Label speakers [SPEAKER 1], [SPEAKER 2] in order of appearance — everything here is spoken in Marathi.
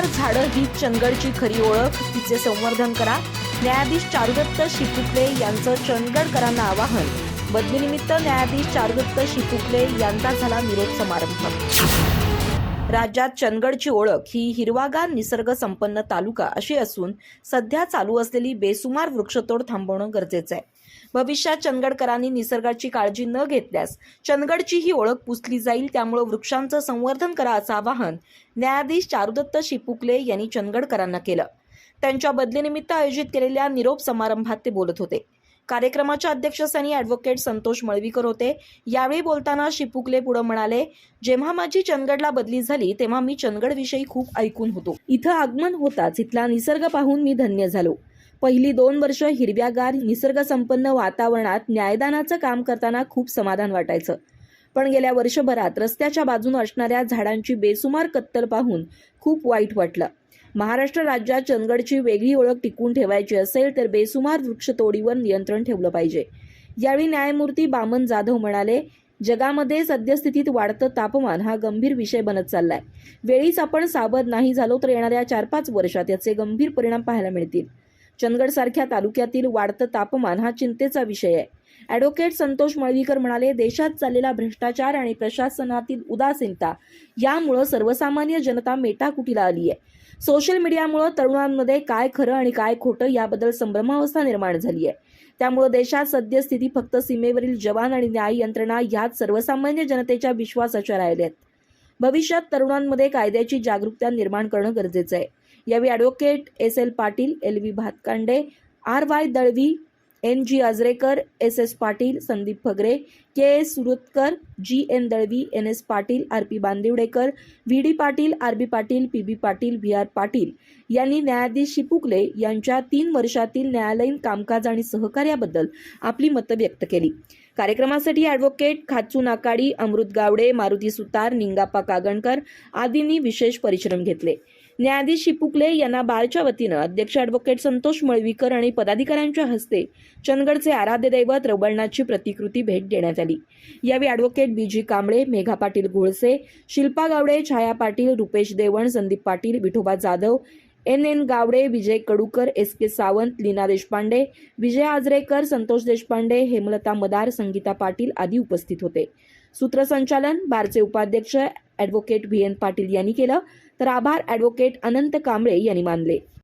[SPEAKER 1] बेसुमार झाडं ही चंदगडची खरी ओळख. तिचे संवर्धन करा. न्यायाधीश चारुदत्त शिपुकले यांचं चंदगडकरांना आवाहन. बदलीनिमित्त न्यायाधीश चारुदत्त शिपुकले यांचा झाला निरोप समारंभ. राज्यात चंदगडची ओळख ही हिरवागार निसर्ग संपन्न तालुका अशी असून सध्या चालू असलेली बेसुमार वृक्षतोड थांबवणं गरजेचं आहे. भविष्यात चंदगडकरांनी निसर्गाची काळजी न घेतल्यास चंदगडची ही ओळख पुसली जाईल त्यामुळे वृक्षांचं संवर्धन करा असं आवाहन न्यायाधीश चारुदत्त शिपुकले यांनी चंदगडकरांना केलं. त्यांच्या बदलीनिमित्त आयोजित केलेल्या निरोप समारंभात ते बोलत होते. कार्यक्रमाच्या अध्यक्षस्थानी ॲडव्होकेट संतोष मळवीकर होते. यावेळी बोलताना शिपुकले पुढे म्हणाले जेव्हा माझी चंदगडला बदली झाली तेव्हा मी चंदगडविषयी खूप ऐकून होतो. इथं आगमन होताच इथला निसर्ग पाहून मी धन्य झालो. पहिली दोन वर्ष हिरव्यागार निसर्गसंपन्न वातावरणात न्यायदानाचं काम करताना खूप समाधान वाटायचं. पण गेल्या वर्षभरात रस्त्याच्या बाजून असणाऱ्या झाडांची बेसुमार कत्तल पाहून खूप वाईट वाटलं. महाराष्ट्र राज्यात चंदगडची वेगळी ओळख टिकून ठेवायची असेल तर बेसुमार वृक्षतोडीवर नियंत्रण ठेवलं पाहिजे. यावेळी न्यायमूर्ती बामन जाधव म्हणाले जगामध्ये सद्यस्थितीत वाढतं तापमान हा गंभीर विषय बनत चाललाय. वेळीच आपण सावध नाही झालो तर येणाऱ्या चार पाच वर्षात याचे गंभीर परिणाम पाहायला मिळतील. चंदगडसारख्या तालुक्यातील वाढतं तापमान हा चिंतेचा विषय आहे. ॲडव्होकेट संतोष मळवीकर म्हणाले देशात चाललेला भ्रष्टाचार आणि प्रशासनातील उदासीनता यामुळं सर्वसामान्य जनता मेटाकुटीला आली आहे. सोशल मीडियामुळं तरुणांमध्ये काय खरं आणि काय खोटं याबद्दल संभ्रमावस्था निर्माण झाली आहे. त्यामुळं देशात सद्यस्थिती फक्त सीमेवरील जवान आणि न्याय यंत्रणा यात सर्वसामान्य जनतेच्या विश्वासाच्या राहिल्या आहेत. भविष्यात तरुणांमध्ये कायद्याची जागरूकता निर्माण करणं गरजेचं आहे. यावेळी advocate S L Patil L V Bhatkande R Y Dalvi N G Ajrekar S S Patil Sandeep Phagare K S Suratkar G N Dalvi N S Patil R P Bandiwadekar V D Patil R B Patil P B Patil V R Patil यांनी न्यायाधीश शिपुकले यांच्या तीन वर्षातील न्यायालयीन कामकाज आणि सहकार्याबद्दल आपली मतं व्यक्त केली. कार्यक्रमासाठी ॲडव्होकेट खाचू नाकाडी अमृत गावडे मारुती सुतार निंगाप्पा कागणकर आदींनी विशेष परिश्रम घेतले. न्यायाधीश शिपुकले यांना बारच्या वतीनं अध्यक्ष ॲडव्होकेट संतोष मळवीकर आणि पदाधिकाऱ्यांच्या हस्ते चंदगडचे आराध्य दैवत रवळनाथची प्रतिकृती भेट देण्यात आली. यावेळी advocate B G Kamble Megha Patil Gholse Shilpa Gawade Chhaya Patil Rupesh Devan Sandeep Patil Vithoba Jadhav N N Gawade Vijay Kadukar S K Sawant Leena Deshpande Vijay Ajrekar Santosh Deshpande Hemlata Madar Sangeeta Patil आदी उपस्थित होते. सूत्रसंचालन बारचे उपाध्यक्ष ॲडव्होकेट व्ही एन पाटील यांनी केलं. तर आभार ॲडव्होकेट अनंत कांबळे यांनी मानले.